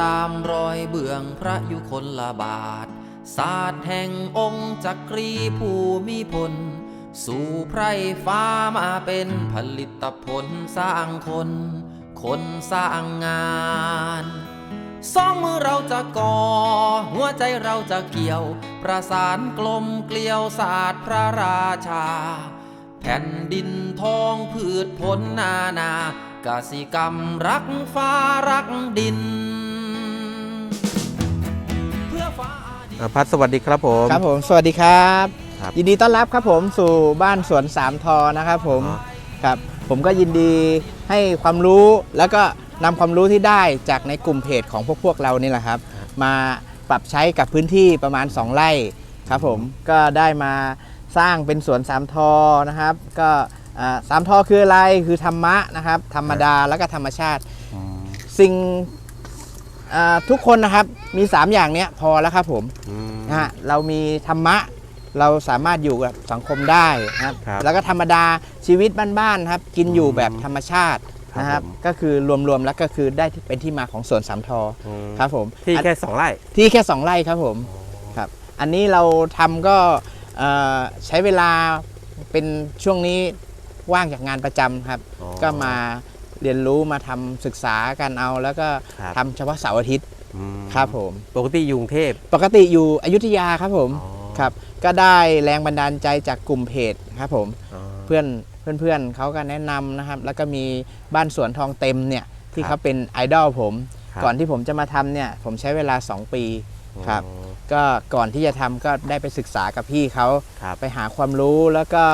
ตามรอยเบื้องพระยุคลบาท ศาสตร์แห่งองค์จักรีภูมิพล สู่ไพรฟ้ามาเป็นผลิตผลสร้างคน คนสร้างงานสองมือเราจะก่อ หัวใจเราจะเกี่ยว ประสานกลมเกลียวศาสตร์พระราชา แผ่นดินทองพืชผลนานากสิกรรมรักฟ้ารักดิน พื่อฟ้าดินอ่าพัดสวัสดีครับผมครับผมสวัสดีครับครับยินดีต้อนรับครับผมสู่บ้านสวนสามทอนะครับผมอ๋อครับผมก็ยินดีให้ความรู้แล้วก็นำความรู้ที่ได้จากในกลุ่มเพจของพวกพวกเรานี่แหละครับ มาปรับใช้กับพื้นที่ประมาณ 2 ไร่ครับผมก็ได้มาสร้างเป็นสวนสามทอนะครับ ก็อ่าสามทอคืออะไรคือธรรมะนะครับ ธรรมดาแล้วก็ธรรมชาติอืมสิ่ง อ่าทุกคนนะครับมี 3 อย่างเนี้ยพอแล้วครับผมอืม นะฮะเรามีธรรมะ เราสามารถอยู่กับสังคมได้นะครับ ครับแล้วก็ธรรมดาชีวิตบ้านๆครับ กินอยู่แบบธรรมชาติครับนะครับผม ก็คือรวมๆแล้วก็คือได้เป็นที่มาของสวนสามทออืมครับผมที่อันแค่สองไร่ ที่แค่ 2 ไร่ครับผมครับ อันนี้เราทำก็เอ่อใช้เวลาเป็นช่วงนี้ว่างจากงานประจำครับ อ๋อ ก็มา เรียนรู้มาทำศึกษากันเอา แล้วก็ครับทำเฉพาะเสาร์อาทิตย์อืมครับผม ปกติอยกรุงเทพปกติอยู่อยุธยาครับผมอ๋อครับ ก็ได้แรงบันดาลใจจากกลุ่มเพจครับผม อ๋อ เพื่อนเพื่อนๆเขาก็แนะนำนะครับ แล้วก็มีบ้านสวนทองเต็มเนี่ยที่ครับเขาเป็นไอดอลผม ครับ ก่อนที่ผมจะมาทำเนี่ยผมใช้เวลา 2 ปีครับ อ๋อก็ก่อนที่จะทำก็ได้ไปศึกษากับพี่เขาครับ ไปหาความรู้แล้วก็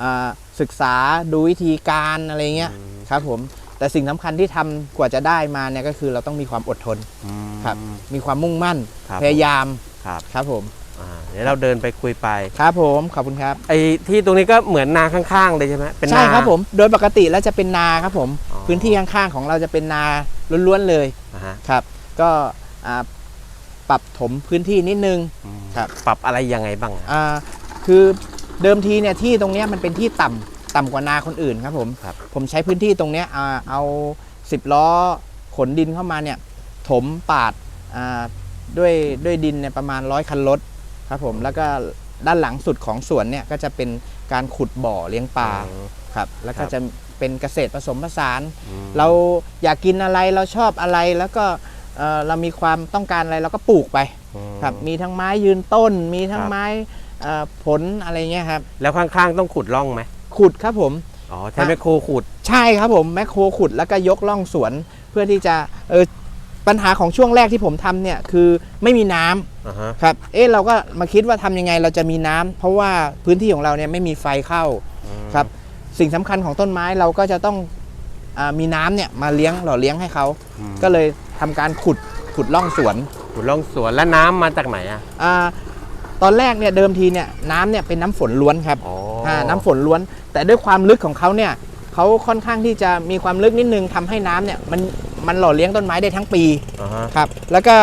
อ่า ศึกษาดูวิธีการอะไรเงี้ยอืมครับผมแต่สิ่งสำคัญที่ทำกว่าจะได้มาเนี่ยก็คือเราต้องมีความอดทนอืมครับมีความมุ่งมั่นครับพยายามครับครับผมอ่าเดี๋ยวเราเดินไปคุยไปครับผมขอบคุณครับไอ้ที่ตรงนี้ก็เหมือนนาข้างๆเลยใช่ไหมเป็นนาใช่ครับผมโดยปกติแล้วจะเป็นนาครับผมอ๋อพื้นที่ข้างๆของเราจะเป็นนาล้วนๆเลยอ่าฮะครับ ก็อ่าปรับถมพื้นที่นิดนึงอืมครับปรับอะไรยังไงบ้างอะอ่าคือ เดิมทีเนี่ยที่ตรงเนี้ยมันเป็นที่ต่ำต่ำกว่านาคนอื่นครับผมครับผมใช้พื้นที่ตรงเนี้ยอ่าเอา10ล้อขนดินเข้ามาเนี่ยถมปาดอ่าด้วยด้วยดินเนี่ยประมาณร้อยคันรถครับผมแล้วก็ด้านหลังสุดของสวนเนี่ยก็จะเป็นการขุดบ่อเลี้ยงปลาอ๋อครับแล้วก็ครับจะเป็นเกษตรผสมผสานอืมเราอยากกินอะไรเราชอบอะไรแล้วก็เอ่อเรามีความต้องการอะไรเราก็ปลูกไปอืมครับมีทั้งไม้ยืนต้น มีทั้งครับไม้เอ่อ ผลอะไรเงี้ยครับ แล้วข้างๆต้องขุดร่องไหมขุดครับผมอ๋อใช้ไมคโครขุดใช่ครับผมแมคโครขุดแล้วก็ยกล่องสวนเพื่อที่จะเออปัญหาของช่วงแรกที่ผมทำเนี่ยคือไม่มีน้ำอ่าฮะครับ เอ๊ะเราก็มาคิดว่าทำยังไงเราจะมีน้ำเพราะว่าพื้นที่ของเราเนี่ยไม่มีไฟเข้าอืมครับสิ่งสำคัญของต้นไม้เราก็จะต้องอามีน้ำเนี่ยมาเลี้ยงหล่อเลี้ยงให้เขาอืมก็เลยทำการขุดขุดล่องสวนขุดร่องสวนแล้วน้ำมาจากไหนอะอา ตอนแรกเนี่ยเดิมทีเนี่ยน้ำเนี่ยเป็นน้ำฝนล้วนครับอ๋อาน้ำฝนล้วน แต่ด้วยความลึกของเขาเนี่ยเขาค่อนข้างที่จะมีความลึกนิดนึงทำให้น้ำเนี่ยมันมันหล่อเลี้ยงต้นไม้ได้ทั้งปีอ่าฮะครับแล้วก็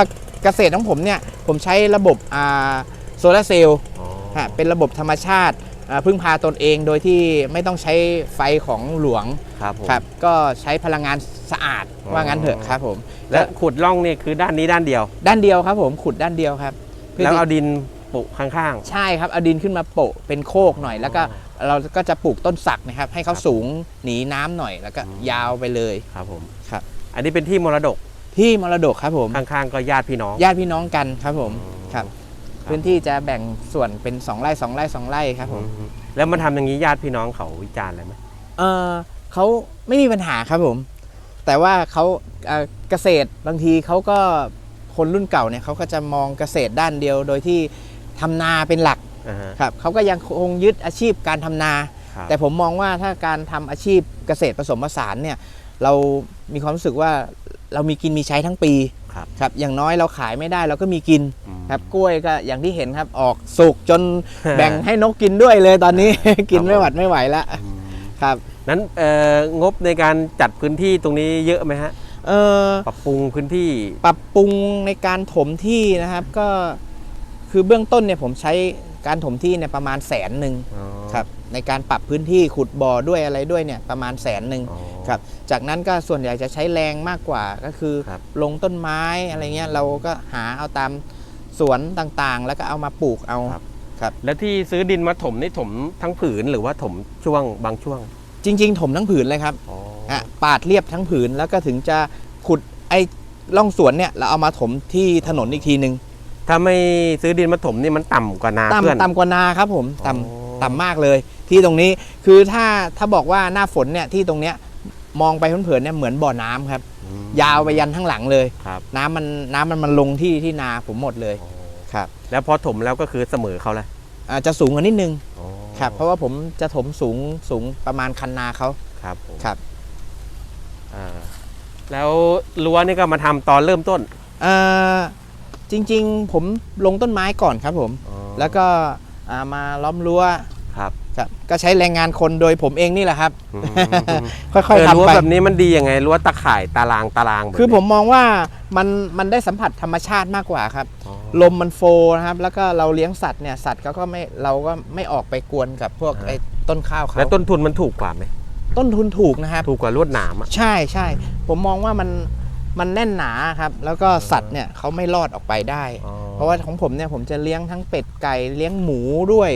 เกษตรของผมเนี่ยผมใช้ระบบอ่าโซลาร์เซลล์ อ๋อฮะเป็นระบบธรรมชาติอ่าพึ่งพาตนเองโดยที่ไม่ต้องใช้ไฟของหลวงครับผม ครับ ก็ใช้พลังงานสะอาดอ๋อ ว่างั้นเถอะครับผมแล้วขุดร่องนี่คือด้านนี้ด้านเดียว ด้านเดียวครับผมขุดด้านเดียวครับพื่แล้วที่เอาดิน ปลูกข้างใช่ครับเอาดินขึ้นมาโปะเป็นโคกหน่อย แล้วก็เราก็จะปลูกต้นสักนะครับ ให้เขาครับสูงหนีน้ำหน่อยแล้วก็อืมยาวไปเลยๆครับผมครับ อันนี้เป็นที่มรดกที่มรดกครับผมข้างๆก็ญาติพี่น้องญาติพี่น้องกันครับผมอืมครับครับ พื้นที่จะแบ่งส่วนเป็น2ไร่2ไร่2ไร่ครับผมอืมแล้วมาทำอย่างนี้ญาติพี่น้องเขาวิจารณ์อะไรไหมเออเขาไม่มีปัญหาครับผม แต่ว่าเขาเอ่อเกษตรบางทีเขาก็คนรุ่นเก่าเนี่ยเขาก็จะมองเกษตรด้านเดียวโดยที่ ทำนาเป็นหลักอ่าฮะ ครับเขาก็ยังคงยึดอาชีพการทำนา ครับ แต่ผมมองว่าถ้าการทำอาชีพเกษตรผสมผสานเนี่ยเรามีความรู้สึกว่าเรามีกินมีใช้ทั้งปีครับครับอย่างน้อยเราขายไม่ได้เราก็มีกินอืม ครับกล้วยก็อย่างที่เห็นครับออกสุกจน แบ่งให้นกกินด้วยเลยตอนนี้ กินไม่หวัดไม่ไหวแล้วอืมครับนั้นเอ่องบในการจัดพื้นที่ตรงนี้เยอะไหมฮะ เออ ปรับปรุงพื้นที่ ปรับปรุงในการถมที่นะครับก็ คือเบื้องต้นเนี่ยผมใช้การถมที่เนี่ยประมาณแสนหนึ่งอ๋อครับในการปรับพื้นที่ขุดบ่อด้วยอะไรด้วยเนี่ยประมาณแสนหนึ่งอ๋อครับจากนั้นก็ส่วนใหญ่จะใช้แรงมากกว่าก็คือครับลงต้นไม้อะไรเงี้ยเราก็หาเอาตามสวนต่างๆ แล้วก็เอามาปลูกเอาครับครับแล้วที่ซื้อดินมาถมนี่ถมทั้งผืนหรือว่าถมช่วงบางช่วง จริง ๆ ถมทั้งผืนเลยครับอ๋ออะปาดเรียบทั้งผืนแล้วก็ถึงจะขุดไอ้ร่องสวนเนี่ยเราเอามาถมที่ถนนอีกทีหนึ่ง ถ้าไม่ซื้อดินมาถมนี่มันต่ำกว่านาเพื่อน ต่ำต่ำกว่านาครับผมต่อ๋อำต่ำมากเลย ที่ตรงนี้คือถ้าถ้าบอกว่าหน้าฝนเนี่ยที่ตรงเนี้ยมองไปเผินๆเนี่ยเหมือนบ่อน้ำครับ อืม ยาวไปยันทั้างหลังเลย ครับ น้ำมันน้ำมันมันลงที่ที่นาผมหมดเลยอ๋อครับแล้วพอถมแล้วก็คือเสมอเขาแล้วอาจจะสูงกว่านิดนึงอ๋อครับ เพราะว่าผมจะถมสูงสูงประมาณคันนาเขาครับผมครับอ่าแล้วรั้วนี่ก็มาทำตอนเริ่มต้น เอ่อ จริง ๆ ผมลงต้นไม้ก่อนครับผม อ๋อแล้วก็อ่ามาล้อมรั้วครับครับ ก็ใช้แรงงานคนโดยผมเองนี่แหละครับ อืมค่อยเออๆรั้วทำไป แบบนี้มันดียังไงรั้วตะข่ายตารางตารางแบบคือนี้ผมมองว่ามันมันได้สัมผัสธรรมชาติมากกว่าครับ อ๋อ ลมมันโฟนะครับ แล้วก็เราเลี้ยงสัตว์เนี่ยสัตว์เขาก็ไม่เราก็ไม่ออกไปกวนกับพวกอ่า ไอ้ต้นข้าวเขาแล้วต้นทุนมันถูกกว่าไหมต้นทุนถูกนะครับ ถูกกว่าลวดหนามอะใช่ใช่ผมมองว่ามัน มันแน่นหนาครับ แล้วก็สัตว์เนี่ยเขาไม่รอดออกไปได้อ๋อเพราะว่าของผมเนี่ยผมจะเลี้ยงทั้งเป็ดไก่เลี้ยงหมูด้วย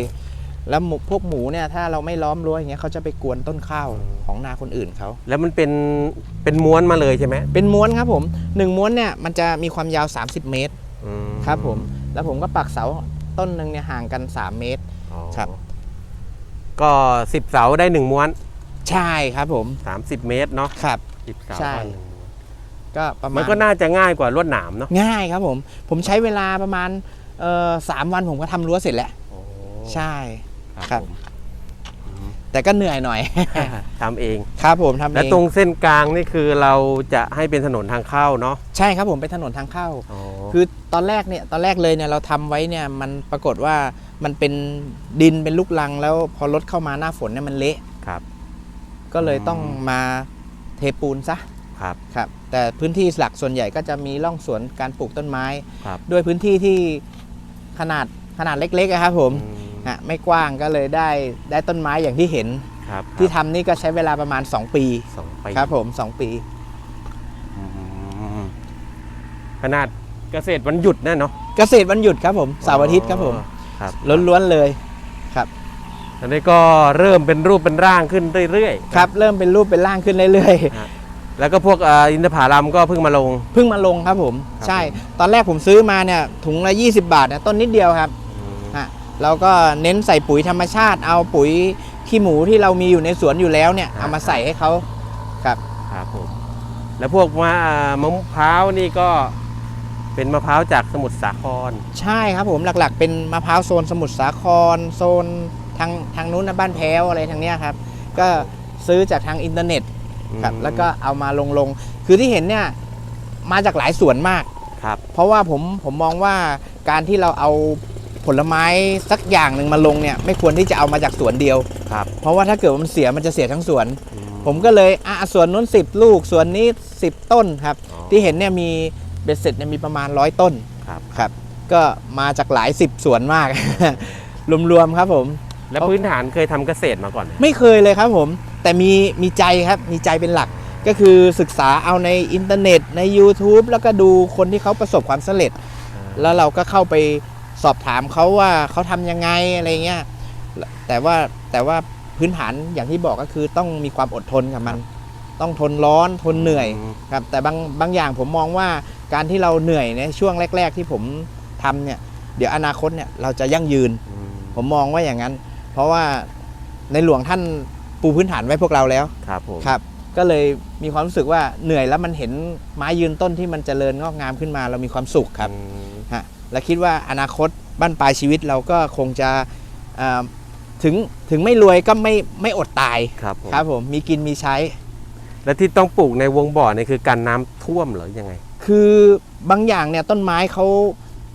แล้วหมูพวกหมูเนี่ยถ้าเราไม่ล้อมรั้วอย่างเงี้ยเขาจะไปกวนต้นข้าวของนาคนอื่นเขาแล้วมันเป็นเป็นม้วนมาเลยใช่ไหมเป็นม้วนครับผมหนึ่งม้วนเนี่ยมันจะมีความยาว 30 เมตรอืมครับผมแล้วผมก็ปักเสาต้นหนึ่งเนี่ยห่างกัน 3 เมตรอ๋อครับก็สิบเสาได้หนึ่งม้วน ใช่ครับผม 30 เมตรเนาะครับสิบเสาใช่ ก็หนึ่งม้วนก็ประมาณมันก็น่าจะง่ายกว่าลวดหนามเนาะง่ายครับผม ผมใช้เวลาประมาณเอ่อสามวันผมก็ทำรั้วเสร็จแล้ว โอ้ใช่ครับครับผมแต่ก็เหนื่อยหน่อย ทำเอง ครับผมทำเองและตรงเส้นกลางนี่คือเราจะให้เป็นถนนทางเข้าเนาะใช่ครับผมเป็นถนนทางเข้าอ๋อคือตอนแรกเนี่ยตอนแรกเลยเนี่ยเราทำไว้เนี่ยมันปรากฏว่ามันเป็นดินเป็นลูกลัง แล้วพอรถเข้ามาหน้าฝนเนี่ยมันเละ ครับ ก็เลยอืมต้องมาเทปูนซะ ครับครับแต่พื้นที่หลักส่วนใหญ่ก็จะมีร่องสวนการปลูกต้นไม้ ครับด้วยพื้นที่ที่ขนาดขนาดเล็กๆอะครับผมอืมฮะไม่กว้างก็เลยได้ได้ต้นไม้อย่างที่เห็น ครับที่ทำนี่ก็ใช้เวลาประมาณ 2 ปีสองปีครับผม 2 ปี อืมขนาดเกษตรวันหยุดนะเนาะเกษตรวันหยุดครับผมเสาร์อาทิตย์ครับผมครับล้วนๆเลยครับตอนนี้ก็เริ่มเป็นรูปเป็นร่างขึ้นเรื่อยๆ ครับ เริ่มเป็นรูปเป็นร่างขึ้นเรื่อยๆ แล้วก็พวกเอ่ออินทผลัมก็เพิ่งมาลง เพิ่งมาลงครับผมครับใช่ ตอนแรกผมซื้อมาเนี่ยถุงละ 20 บาทเนี่ยต้นนิดเดียวครับฮะเราก็เน้นใส่ปุ๋ยธรรมชาติ เอาปุ๋ยขี้หมูที่เรามีอยู่ในสวนอยู่แล้วเนี่ยเอามาใส่ให้เขาครับครับผมแล้วพวกมะมะพร้าวนี่ก็เป็นมะพร้าวจากสมุทรสาคร ใช่ครับผมหลักๆ เป็นมะพร้าวโซนสมุทรสาคร โซนทางทางนู้นนะบ้านแพ้วอะไรทางเนี้ยครับ ก็ซื้อจากทางอินเทอร์เน็ต ครับอืมแล้วก็เอามาลงลงคือที่เห็นเนี่ยมาจากหลายสวนมากครับ เพราะว่าผมผมมองว่าการที่เราเอาผลไม้สักอย่างหนึ่งมาลงเนี่ยไม่ควรที่จะเอามาจากสวนเดียวครับ เพราะว่าถ้าเกิดว่ามันเสียมันจะเสียทั้งสวนอืผมก็เลยอะสวนนู้น 10 ลูกสวนนี้ 10 ต้นครับอ๋อที่เห็นเนี่ยมีเบ็ดเสร็จเนี่ยมีประมาณร้อยต้นครับครับ ก็มาจากหลายสิบสวนมาก รวมๆครับผม แล้วพื้นฐานเคยทำเกษตรมาก่อนไหมไม่เคยเลยครับผม แต่มีมีใจครับมีใจเป็นหลักก็คือศึกษาเอาในอินเทอร์เน็ตใน YouTube แล้วก็ดูคนที่เขาประสบความสำเร็จ แล้วเราก็เข้าไปสอบถามเขาว่าเขาทำยังไงอะไรเงี้ยแต่ว่าแต่ว่าพื้นฐานอย่างที่บอกก็คือต้องมีความอดทนกับมัน ต้องทนร้อนทนเหนื่อยครับแต่บางบางอย่างผมมองว่าการที่เราเหนื่อยในช่วงแรก ๆ ที่ผมทำเนี่ยเดี๋ยวอนาคตเนี่ยเราจะยั่งยืน ผมมองว่าอย่างนั้น เพราะว่าในหลวงท่าน ปูพื้นฐานไว้พวกเราแล้วครับผมครับ ก็เลยมีความรู้สึกว่าเหนื่อยแล้วมันเห็นไม้ยืนต้นที่มันเจริญงอกงามขึ้นมา เรามีความสุขครับอืมฮะและคิดว่าอนาคตบ้านปลายชีวิตเราก็คงจะเอ่อถึงถึงไม่รวยก็ไม่ไม่อดตายครับผมครับผมมีกินมีใช้ แล้วที่ต้องปลูกในวงบ่อเนี่ยคือการน้ำท่วมเหรือยังไง คือบางอย่างเนี่ยต้นไม้เขา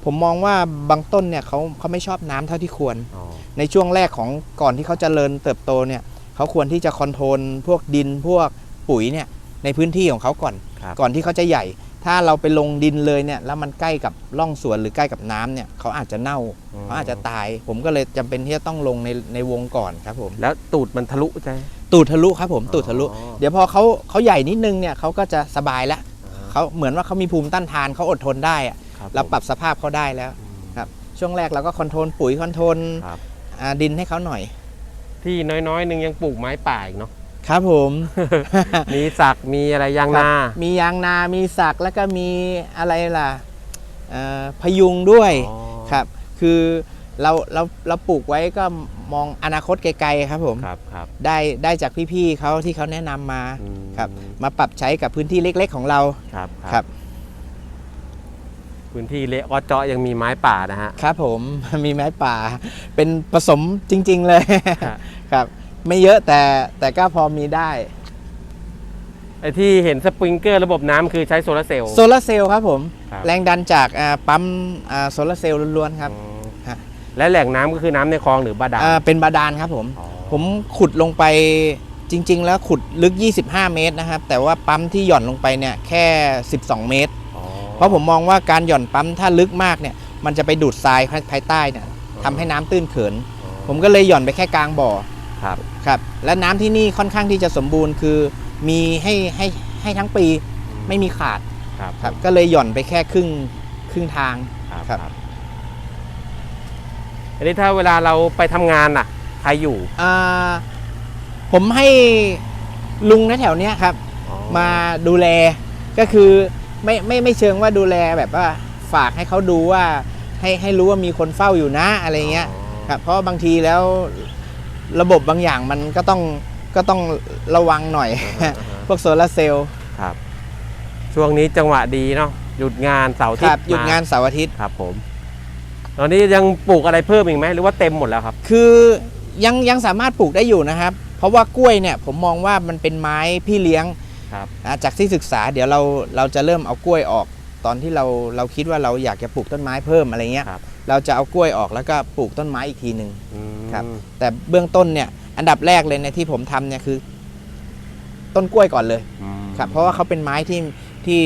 ผมมองว่าบางต้นเนี่ยเขาเขาไม่ชอบน้ำเท่าที่ควรอ๋อในช่วงแรกของก่อนที่เขาจเจริญเติบโตเนี่ย เขาควรที่จะคอนโทรลพวกดินพวกปุ๋ยเนี่ยในพื้นที่ของเขาก่อนครับก่อนที่เขาจะใหญ่ ถ้าเราไปลงดินเลยเนี่ยแล้วมันใกล้กับร่องสวนหรือใกล้กับน้ำเนี่ยเขาอาจจะเน่าอ๋อเขาอาจจะตาย ผมก็เลยจำเป็นที่จะต้องลงในในวงก่อนครับผมแล้วตูดมันทะลุใช่ไหมตูดทะลุครับผมตูดทะลุอ๋อเดี๋ยวพอเขาเขาใหญ่นิดนึงเนี่ยเขาก็จะสบายแล้วเขาเหมือนว่าเขามีภูมิต้านทานเขาอดทนได้อะครับเราผมปรับสภาพเขาได้แล้วอืมครับช่วงแรกเราก็คอนโทรลปุ๋ยคอนโทรลครับอ่าดินให้เขาหน่อย ที่น้อยๆหนึงยังปลูกไม้ป่าอีกเนาะ ครับผม มีสักมีอะไรยางนามียางนา มีสัก แล้วก็มีอะไรล่ะเอ่อพยุงด้วยอ๋อ ครับ คือเราเราเราปลูกไว้ก็มองอนาคตไกลๆครับผม ครับครับได้ได้จากพี่ๆเขาที่เขาแนะนำมา อืมครับ มาปรับใช้กับพื้นที่เล็กๆของเรา ครับครับพื้นที่เละอ้อเจาะยังมีไม้ป่านะฮะ ครับผม มีไม้ป่า เป็นผสมจริง ๆ เลยครับ ครับ ไม่เยอะแต่แต่ก็พอมีได้ ไอ้ที่เห็นสปริงเกอร์ระบบน้ำคือใช้โซลาร์เซลล์ โซลาร์เซลล์ครับผม ครับ แรงดันจากอ่าปั๊มอ่าโซลาร์เซลล์ล้วนๆครับอ๋อฮะ และแหล่งน้ำก็คือน้ำในคลองหรือบาดาลอ่าเป็นบาดาลครับผม อ๋อผมขุดลงไปจริง ๆ แล้วขุดลึก 25 เมตรนะครับ แต่ว่าปั๊มที่หย่อนลงไปเนี่ยแค่ 12 เมตร อ๋อเพราะผมมองว่าการหย่อนปั๊มถ้าลึกมากเนี่ย มันจะไปดูดทรายภายใต้เนี่ยทำให้น้ำตื้นเขิน ผมก็เลยหย่อนไปแค่กลางบ่อ ครับครับ และน้ำที่นี่ค่อนข้างที่จะสมบูรณ์คือมีให้ให้ให้ทั้งปีไม่มีขาดครับครับ ก็เลยหย่อนไปแค่ครึ่งครึ่งทางครับครับครับอันนี้ถ้าเวลาเราไปทำงานน่ะใครอยู่อ่าผมให้ลุงนะแถวเนี้ยครับอ๋อมาดูแลก็คือไม่ไม่ไม่เชิงว่าดูแลแบบว่าฝากให้เขาดูว่าให้ให้รู้ว่ามีคนเฝ้าอยู่นะอะไรเงี้ยครับเพราะบางทีแล้ว ระบบบางอย่างมันก็ต้องก็ต้องระวังหน่อยอ่าฮะพวกโซลาร์เซลล์ครับ ช่วงนี้จังหวะดีเนาะหยุดงานเสาร์อาคทิตรับย์หยุดงานมเสาร์อาทิตย์ครับผม ตอนนี้ยังปลูกอะไรเพิ่มอีกไหมหรือว่าเต็มหมดแล้วครับ คือยังยังสามารถปลูกได้อยู่นะครับ เพราะว่ากล้วยเนี่ยผมมองว่ามันเป็นไม้พี่เลี้ยงครับนะจากที่ศึกษาเดี๋ยวเราเราจะเริ่มเอากล้วยออก ตอนที่เราเราคิดว่าเราอยากจะปลูกต้นไม้เพิ่มอะไรเงี้ยครับ เราจะเอากล้วยออกแล้วก็ปลูกต้นไม้อีกทีหนึ่งอืมครับแต่เบื้องต้นเนี่ยอันดับแรกเลยเนี่ยที่ผมทำเนี่ยคือ ต้นกล้วยก่อนเลยอืมครับเพราะว่าเขาเป็นไม้ที่ที่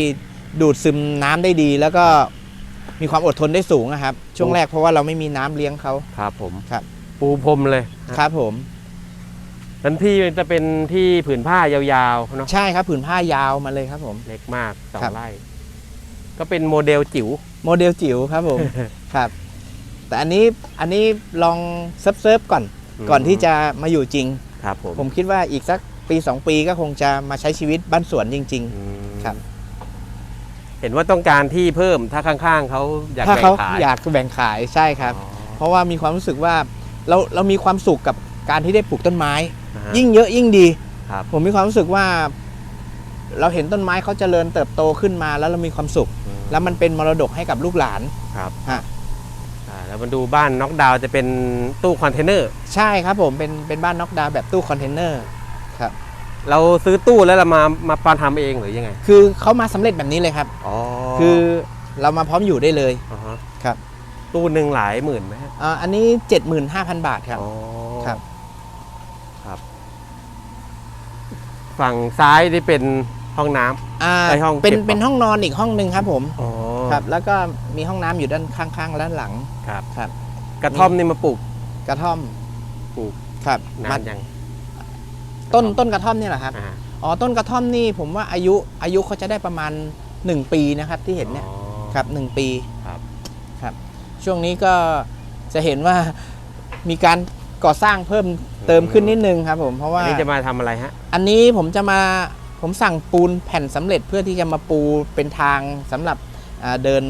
ดูดซึมน้ำได้ดี แล้วก็มีความอดทนได้สูงนะครับ ช่วงแรกเพราะว่าเราไม่มีน้ำเลี้ยงเขาครับผมครับ ปูพรมเลยครับผมนั้นที่จะเป็นที่ผืนผ้ายาวๆเนาะใช่ครับ ผืนผ้ายาวมาเลยครับ ผมเล็กมากสองครับไร่ก็เป็นโมเดลจิ๋วโมเดลจิ๋วครับผมครับ แต่อันนี้อันนี้ลองเซิร์ฟเซิร์ฟก่อนอืมก่อนที่จะมาอยู่จริงครับผมผมคิดว่าอีกสักปี 2 ปีก็คงจะมาใช้ชีวิตบ้านสวนจริงอืมครับ เห็นว่าต้องการที่เพิ่มถ้าข้างๆเขาอยากๆถ้าแบ่เขางขาย อยากแบ่งขายใช่ครับอ๋อเพราะว่ามีความรู้สึกว่าเราเรามีความสุขกับการที่ได้ปลูกต้นไม้นะฮะยิ่งเยอะยิ่งดี ครับ ผมมีความรู้สึกว่า เราเห็นต้นไม้เขาเจริญเติบโตขึ้นมาแล้วเรามีความสุขอืมแล้วมันเป็นมรดกให้กับลูกหลานครับ ฮะอ่าแล้ว มาดูบ้านน็อกดาวน์จะเป็นตู้คอนเทนเนอร์ใช่ครับผมเป็นเป็นบ้านน็อกดาวน์แบบตู้คอนเทนเนอร์ครับเราซื้อตู้แล้วเรามามาปานทำเองหรือยังไง คือเขามาสำเร็จแบบนี้เลยครับอ๋อคือเรามาพร้อมอยู่ได้เลยาฮะครับ ตู้หนึ่งหลายหมื่นไหมฮะอ่าอันนี้ 75,000 บาทครับ อ๋อครับ ครับ ฝั่งซ้ายนี่เป็นห้องน้ำ อ่าไอ้ห้องเป็นเก็บ เป็นห้องนอนอีกห้องหนึ่งครับผม อ๋อ ครับ แล้วก็มีห้องน้ำอยู่ด้านข้างๆด้านหลังครับ ครับ กระท่อมนี่มาปลูกกระท่อมปลูกครับนานยังต้นต้นกระท่อมเนี่ยแหละครับ อ่าอ๋อต้นกระท่อมนี่ผมว่าอายุอายุเขาจะได้ประมาณ 1 ปีนะครับที่เห็นเนี่ยอ๋อ ครับหนึ่งปีครับ ครับ ช่วงนี้ก็จะเห็นว่ามีการก่อสร้างเพิ่มเติมขึ้นนิดนึงครับผมเพราะว่า อันนี้จะมาทำอะไรฮะ อันนี้ผมจะมาผมสั่งปูนแผ่นสำเร็จเพื่อที่จะมาปูเป็นทางสำหรับอ่า เดิน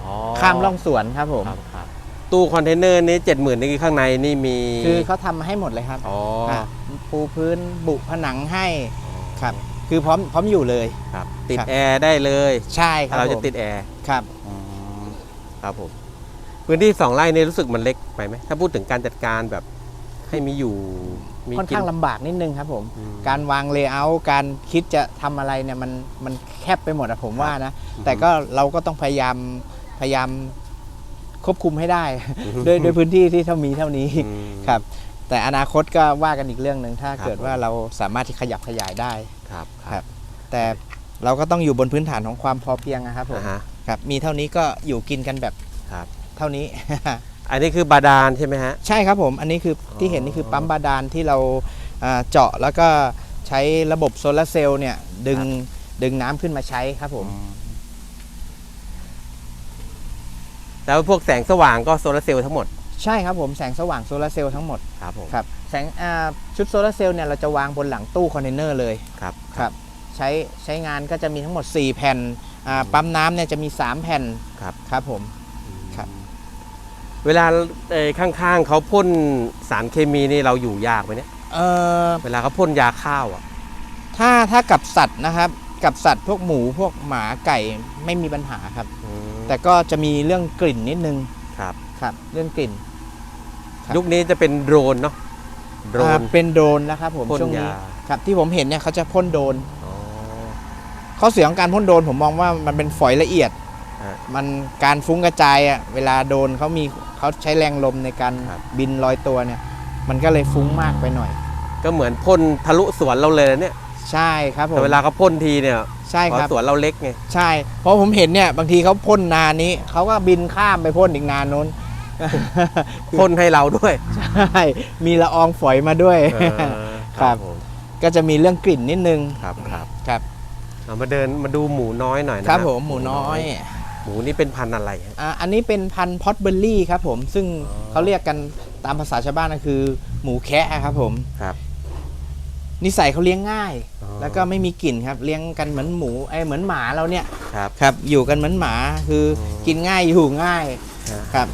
อ๋อข้ามร่องสวนครับผมครับครับตู้คอนเทนเนอร์นี้เจ็ดหมื่นนี่คือข้างในนี่มี คือเขาทำมาให้หมดเลยครับอ๋อาปูพื้นบุผนังให้ครับคือพร้อมพร้อมอยู่เลยครับติดครับแอร์ได้เลยใช่ครัถ้าบเราจะผมติดแอร์ครับครับผมพื้นที่สองไร่นี่รู้สึกมันเล็กไปไหมถ้าพูดถึงการจัดการแบบให้มีอยู่มี ค่อนกินข้างลำบากนิดนึงครับผม อืมการวางเลเยอร์การคิดจะทำอะไรเนี่ยมันมันแคบไปหมดอะผมว่านะ อืมแต่ก็เราก็ต้องพยายามพยายามควบคุมให้ได้ อืม ด้วยด้วยพื้นที่ที่เท่ามีเท่านี้อืม ครับ แต่อนาคตก็ว่ากันอีกเรื่องหนึ่งถ้าครับ เกิดว่าเราสามารถที่ขยับขยายได้ ครับครับแต่เราก็ต้องอยู่บนพื้นฐานของความพอเพียงนะครับผมอ่าฮะครับมีเท่านี้ก็อยู่กินกันแบบครับ เท่านี้ อันนี้คือบาดาลใช่ไหมฮะ ใช่ครับผม อันนี้คืออ๋อที่เห็นนี่คือปั๊มบาดาลที่เราอ่าเจาะแล้วก็ใช้ระบบโซลาร์เซลล์เนี่ยดึงดึงน้ำขึ้นมาใช้ครับผม แล้วพวกแสงสว่างก็โซลาร์เซลล์ทั้งหมด ใช่ครับผมแสงสว่างโซลาร์เซลล์ทั้งหมดครับผม ครับแสงอ่าชุดโซลาร์เซลล์เนี่ยเราจะวางบนหลังตู้คอนเทนเนอร์เลย ครับ ครับใช้ใช้งานก็จะมีทั้งหมด 4 แผ่นอ่าปั๊มน้ำเนี่ยจะมี 3 แผ่นครับ ครับผมครับ เวลาเอ่อข้างๆเขาพ่นสารเคมีนี่เราอยู่ยากไหมเนี่ยเอ่อเวลาเขาพ่นยาข้าวอะ ถ้าถ้ากับสัตว์นะครับ กับสัตว์พวกหมูพวกหมาไก่ไม่มีปัญหาครับอืมแต่ก็จะมีเรื่องกลิ่นนิดนึงครับ ครับ เรื่องกลิ่น ครับ ยุคนี้จะเป็นโดรนเนาะโดรอ่านเป็นโดรนแล้วครับผมพ่นช่วงนี้ยา ครับ ที่ผมเห็นเนี่ยเขาจะพ่นโดรนอ๋อข้อเสียของการพ่นโดรนผมมองว่ามันเป็นฝอยละเอียดฮะ มันการฟุ้งกระจายอะเวลาโดนเขามีเขาใช้แรงลมในการครับ บินลอยตัวเนี่ย มันก็เลยฟุ้งมากไปหน่อย ก็เหมือนพ่นทะลุสวนเราเลยนะเนี่ยใช่ครับผมแต่เวลาเขาพ่นทีเนี่ยใช่เพครับราะสวนเราเล็กไง ใช่ เพราะผมเห็นเนี่ยบางทีเขาพ่นนานนี้เขาก็บินข้ามไปพ่นอีกนานนู้น พ่นให้เราด้วย ใช่มีละอองฝอยมาด้วย เออครับ ผมก็จะมีเรื่องกลิ่นนิดนึง ครับครับครับ เอามาเดินมาดูหมูน้อยหน่อยนะครับผมหมูน้อย หมูนี่เป็นพันธุ์อะไรฮะ อ่าอันนี้เป็นพันธุ์พอตเบอร์รี่ครับผมซึ่งอ๋อ เขาเรียกกันตามภาษาชาวบ้านก็คือ หมูแคะครับผมครับ นิสัยเขาเลี้ยงง่าย อ๋อ แล้วก็ไม่มีกลิ่นครับเลี้ยงกันเหมือนหมูไอยเหมือนหมาเราเนี่ยครับ ครับ อยู่กันเหมือนหมาคืออมกินง่ายอยู่ง่ายฮะครับ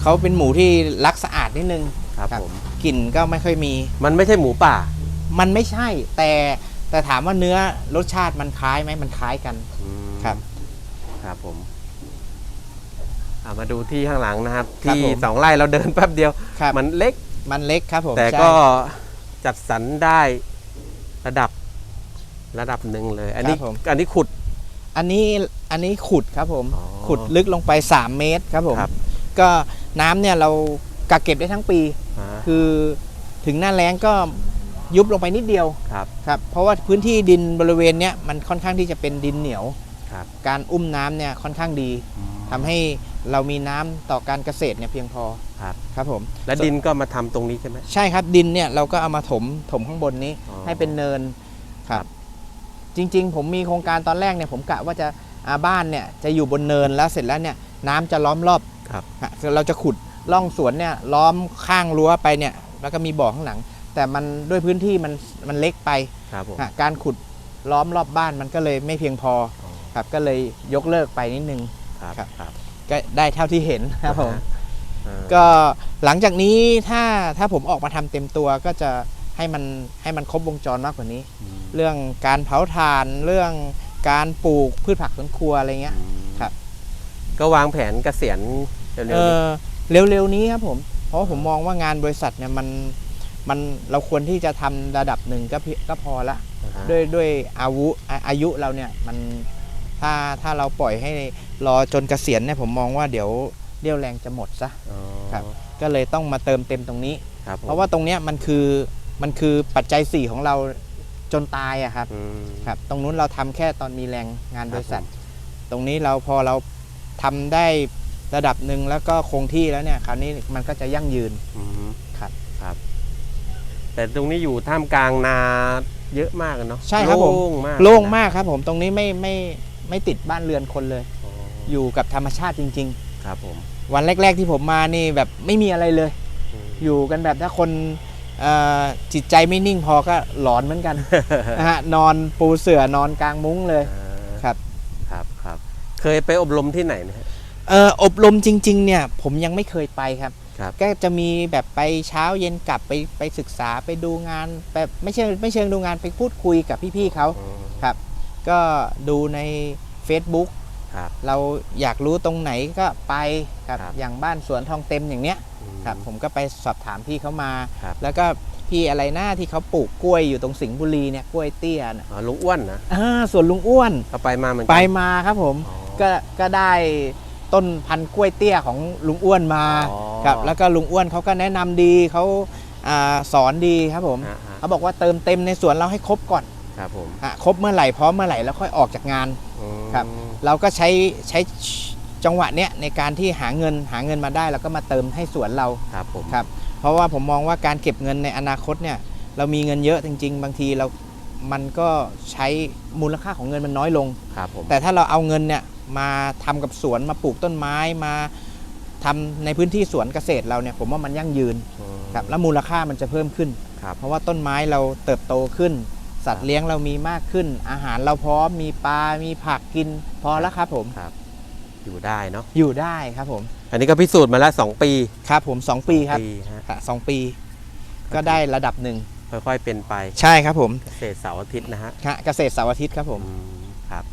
เขาเป็นหมูที่รักสะอาดนิดนึง ครับครับ ผม กลิ่นก็ไม่ค่อยมี มันไม่ใช่หมูป่า มันไม่ใช่แต่แต่ถามว่าเนื้อรสชาติมันคล้ายไหมมันคล้ายกันอืมครับ ครับผมเอามาดูที่ข้างหลังนะครับ ครับที่ผมสองไร่เราเดินแป๊บเดียว ครับ มันเล็กมันเล็กครับผมแต่ใช่ก็จัดสรรได้ระดับระดับหนึ่งเลย อันนี้อันนี้ขุด อันนี้อันนี้ขุดครับผม อ๋อขุดลึกลงไป 3 เมตรครับผม ครับ ก็น้ำเนี่ยเรากักเก็บได้ทั้งปี อ่าคือถึงหน้าแล้งก็ยุบลงไปนิดเดียวครับ ครับ เพราะว่าพื้นที่ดินบริเวณเนี้ยมันค่อนข้างที่จะเป็นดินเหนียว ครับ การอุ้มน้ำเนี่ยค่อนข้างดีทำให้เรามีน้ำต่อการเกษตรเนี่ยเพียงพอครับ ครับผม และดินก็มาทำตรงนี้ใช่ไหม ใช่ครับดินเนี่ยเราก็เอามาถมถมข้างบนนี้อ๋อให้เป็นเนินครับ จริงๆ ผมมีโครงการตอนแรกเนี่ยผมกะว่าจะอาบ้านเนี่ยจะอยู่บนเนินแล้วเสร็จแล้วเนี่ยน้ำจะล้อมรอบครับ ฮะเราจะขุดล่องสวนเนี่ยล้อมข้างรั้วไปเนี่ยแล้วก็มีบ่อข้างหลัง แต่มันด้วยพื้นที่มันมันเล็กไปครับผม ฮะการขุดล้อมรอบบ้านมันก็เลยไม่เพียงพออ๋อ ครับก็เลยยกเลิกไปนิดนึง ครับครับ ครับก็ได้เท่าที่เห็นครับผม อ่าก็หลังจากนี้ถ้าถ้าผมออกมาทำเต็มตัวก็จะให้มันให้มันครบวงจรมากกว่านี้ อืมเรื่องการเผาถ่าน เรื่องการปลูกพืชผักสวนครัวอะไรเงี้ย ครับ ก็วางแผนเกษียณเร็วๆเอนี้อเร็วๆนี้ครับผม เพราะว่าผมมองว่างานบริษัทเนี่ยมันมันเราควรที่จะทำระดับหนึ่งก็เพียก็พอละ นะฮะด้วยด้วยอาวุอาอายุเราเนี่ยมัน ถ้าถ้าเราปล่อยให้รอจนเกษียณเนี่ยผมมองว่าเดี๋ยวเรี่ยวแรงจะหมดซะอ๋อครับก็เลยต้องมาเติมเต็มตรงนี้ครับผมเพราะว่าตรงเนี้ยมันคือมันคือปัจจัย 4 ของเราจนตายอะครับอืมครับ ตรงนู้นเราทำแค่ตอนมีแรงงานครับบริษัทผมตรงนี้เราพอเราทำได้ระดับหนึ่งแล้วก็คงที่แล้วเนี่ยคราวนี้มันก็จะยั่งยืนอืมครับครับ แต่ตรงนี้อยู่ท่ามกลางนาเยอะมากอะเนาะใช่ครับผมโล่งมาก โล่งนะมากครับผมตรงนี้ไม่ไม่ ไม่ติดบ้านเรือนคนเลยอ๋ออยู่กับธรรมชาติจริงครับผมๆวันแรก ๆ ที่ผมมานี่แบบไม่มีอะไรเลยอืมอยู่กันแบบถ้าคนเอ่อจิตใจไม่นิ่งพอก็หลอนเหมือนกันนะฮะนอนปูเสื่อนอนกลางมุ้งเลยอ่าครับครับครับเคยไปอบรมที่ไหนนะฮะเอ่ออบรมจริง ๆ เนี่ย ผมยังไม่เคยไปครับครับก็จะมีแบบไปเช้าเย็นกลับไปไปศึกษาไปดูงานแบบไม่ใช่ไม่เชิงดูงานไปพูดคุยกับพี่ๆเขาอืมครับ ก็ดูใน Facebook ครับเราอยากรู้ตรงไหนก็ไปครับครับอย่างบ้านสวนทองเต็มอย่างเนี้ยอืมครับผมก็ไปสอบถามพี่เขามา ครับ แล้วก็พี่อะไรหน้าที่เขาปลูกกล้วยอยู่ตรงสิงห์บุรีเนี่ยกล้วยเตี้ยนะอ๋อลุงอ้วนนะอ่าสวนลุงอ้วนก็ไปมาเหมือนกัไปมาครับผม อ๋อ ก็ก็ได้ต้นพันธุ์กล้วยเตี้ยของลุงอ้วนมาอ๋อครับแล้วก็ลุงอ้วนเขาก็แนะนำดีเขาอ่าสอนดีครับผมฮะฮะ เขาบอกว่าเติมเต็มในสวนเราให้ครบก่อน ครับผมฮะครบเมื่อไหร่พร้อมเมื่อไหร่แล้วค่อยออกจากงานอืมครับ เราก็ใช้ใช้จังหวะเนี้ยในการที่หาเงินหาเงินมาได้แล้วก็มาเติมให้สวนเราครับผมครับ เพราะว่าผมมองว่าการเก็บเงินในอนาคตเนี่ย เรามีเงินเยอะจริง ๆ บางทีเรา มันก็ใช้มูลค่าของเงินมันน้อยลง ครับผมแต่ถ้าเราเอาเงินเนี่ยมาทำกับสวนมาปลูกต้นไม้มาทำในพื้นที่สวนเกษตรเราเนี่ยผมว่ามันยั่งยืน อืม ครับแล้วมูลค่ามันจะเพิ่มขึ้น ครับเพราะว่าต้นไม้เราเติบโตขึ้น สัตครัว์บเลี้ยงเรามีมากขึ้น อาหารเราพร้อมมีปลา มีผักกินพอแล้วครับผม ครับ อยู่ได้เนาะอยู่ได้ครับผม อันนี้ก็พิสูจน์มาแล้ว2ปีครับผม 2 ปีครับปีฮะค่ะสองปี ก็ได้ระดับหนึ่งค่อยๆเป็นไปใช่ครับผมเกษตรเสาร์อาทิตย์นะฮะฮะเกษตรเสาร์อาทิตย์ครับผม อืมครับ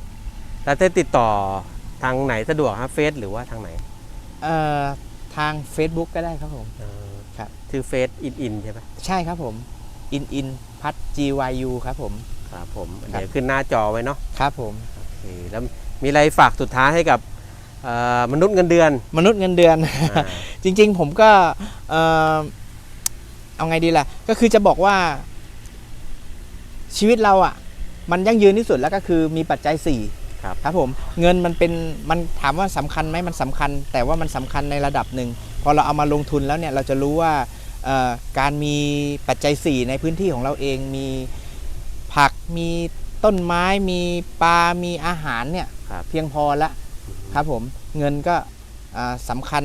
แล้วจะติดต่อทางไหนสะดวกฮะเฟซหรือว่าทางไหนเอ่อทาง Facebook ก็ได้ครับผม เออครับ ชื่อเฟซอินอินใช่ไหมใช่ครับผม อินอินพัด GYU ครับผม ครับผมครับเดี๋ยวขึ้นหน้าจอไว้เนาะครับผมโอเคแล้วมีอะไรฝากสุดท้ายให้กับเอ่อมนุษย์เงินเดือน มนุษย์เงินเดือน อ่า จริงๆ ผมก็เอ่อเอาไงดีล่ะ ก็คือจะบอกว่า ชีวิตเราอะ่ะ มันยั่งยืนที่สุดแล้วก็คือมีปัจจัย4ครับ ครับผม เงินมันเป็นมันถามว่าสำคัญไหมมันสำคัญ แต่ว่ามันสำคัญในระดับหนึ่งพอเราเอามาลงทุนแล้วเนี่ย เราจะรู้ว่าเอ่อ การมีปัจจัย 4 ในพื้นที่ของเราเองมีผักมีต้นไม้มีปลา มีอาหารเนี่ยครับ เพียงพอละครับผมเงินก็อ่าสำคัญ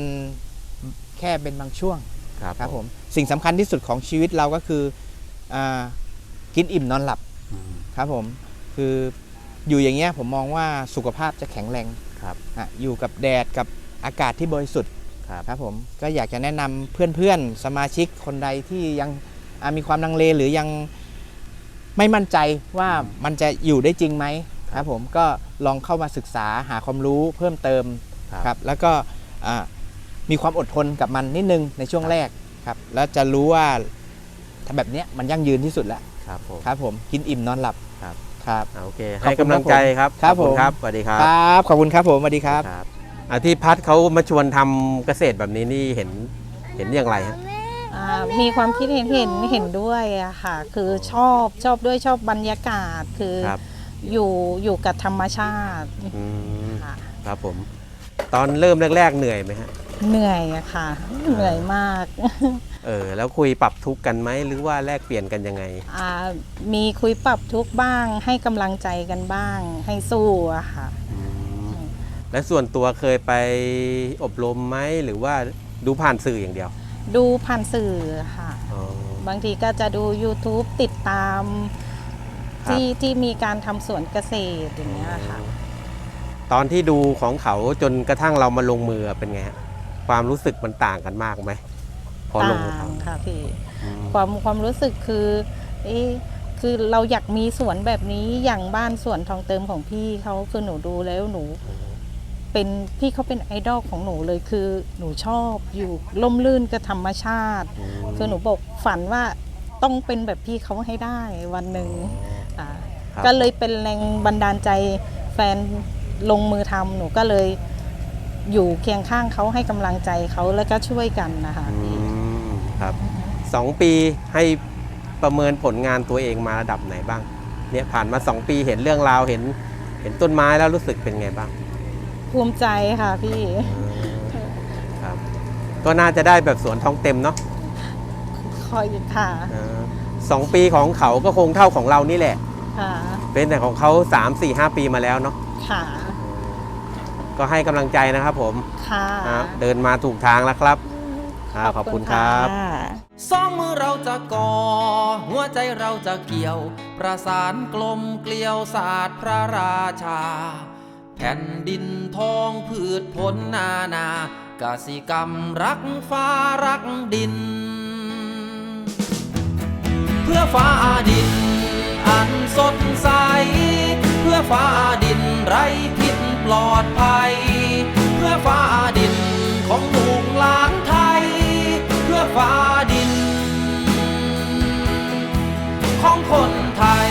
แค่เป็นบางช่วงครับครับผมสิ่งสำคัญที่สุดของชีวิตเราก็คืออากินอิ่มนอนหลับอืมครับผมคืออยู่อย่างเงี้ยผมมองว่าสุขภาพจะแข็งแรง ครับ อะอยู่กับแดดกับอากาศที่บริสุทธิ์ ครับครับผมก็อยากจะแนะนำเพื่อนๆสมาชิกคนใดที่ยังอะมีความลังเลหรือยังไม่มั่นใจว่ามันจะอยู่ได้จริงไหมครับผมก็ลองเข้ามาศึกษาหาความรู้เพิ่มเติมครับครับแล้วก็อ่ามีความอดทนกับมันนิดนึงในช่วงแรกครับแล้วจะรู้ว่าถ้าแบบเนี้ยมันยั่งยืนที่สุดแล้วครับผมครับผมกินอิ่มนอนหลับครับครับอ่าโอเคขอบให้คุณกำลังใจครับครับขอณผมครับสวัสดีครับครับขอบคุณครับผมสวัสดีครับครับอา ที่พัดเขามาชวนทำเกษตรแบบนี้นี่เห็นเห็นอย่างไรฮะอ่ามีความคิดเห็นเห็นเห็นด้วยอะค่ะ คือชอบชอบด้วยชอบบรรยากาศคือครับ อยู่อยู่กับธรรมชาติอืมค่ะครับผม ตอนเริ่มแรก ๆ เหนื่อยไหมฮะเหนื่อยอะค่ะ เหนื่อยมากเออแล้วคุยปรับทุกข์กันไหมหรือว่าแลกเปลี่ยนกันยังไง อ่ามีคุยปรับทุกข์บ้าง ให้กำลังใจกันบ้าง ให้สู้อะค่ะอืม และส่วนตัวเคยไปอบรมไหมหรือว่าดูผ่านสื่ออย่างเดียว ดูผ่านสื่อค่ะ อ๋อ บางทีก็จะดู YouTube ติดตามครับ ที่ที่มีการทำสวนเกษตรอย่างเงี้ยค่ะ ตอนที่ดูของเขาจนกระทั่งเรามาลงมือเป็นไงฮะความรู้สึกมันต่างกันมากไหมพอลต่างมือทค่ะพี่ำอืมความความรู้สึกคือเอ๊ะคือเราอยากมีสวนแบบนี้อย่างบ้านสวนทองเติมของพี่เขาคือหนูดูแล้วหนู เป็นพี่เขาเป็นไอดอลของหนูเลยคือหนูชอบอยู่ล่มลื่นกับธรรมชาติ คือหนูบอกฝันว่าต้องเป็นแบบพี่เขาให้ได้วันหนึ่งอ่าครับก็เลยเป็นแรงบันดาลใจแฟนลงมือทำหนูก็เลยอยู่เคียงข้างเขาให้กำลังใจเขาแล้วก็ช่วยกันนะคะอืมครับสองปีให้ประเมินผลงานตัวเองมาระดับไหนบ้าง เนี่ยผ่านมาสองปีเห็นเรื่องราวเห็นเห็นต้นไม้แล้วรู้สึกเป็นไงบ้าง ภูมิใจค่ะพี่ ครับ ก็น่าจะได้แบบสวนทองเต็มเนาะคอยค่ะเออสองปีของเขาก็คงเท่าของเรานี่แหละ ค่ะเป็นแต่ของเขา3 4 5 ปีมาแล้วเนาะค่ะก็ให้กำลังใจนะครับผมค่ะครับเดินมาถูกทางแล้วครับครับขอบคุณครับะสองมือเราจะก่อ หัวใจเราจะเกี่ยว ประสานกลมเกลียวศาสตร์พระราชา แผ่นดินทองพืชผลนานากสิกรรมรักฟ้ารักดิน เพื่อฟ้าดิน อันสดใส เพื่อฟ้าดินไร้พิษปลอดภัย เพื่อฟ้าดินของลูกหลานไทย เพื่อฟ้าดิน ของคนไทย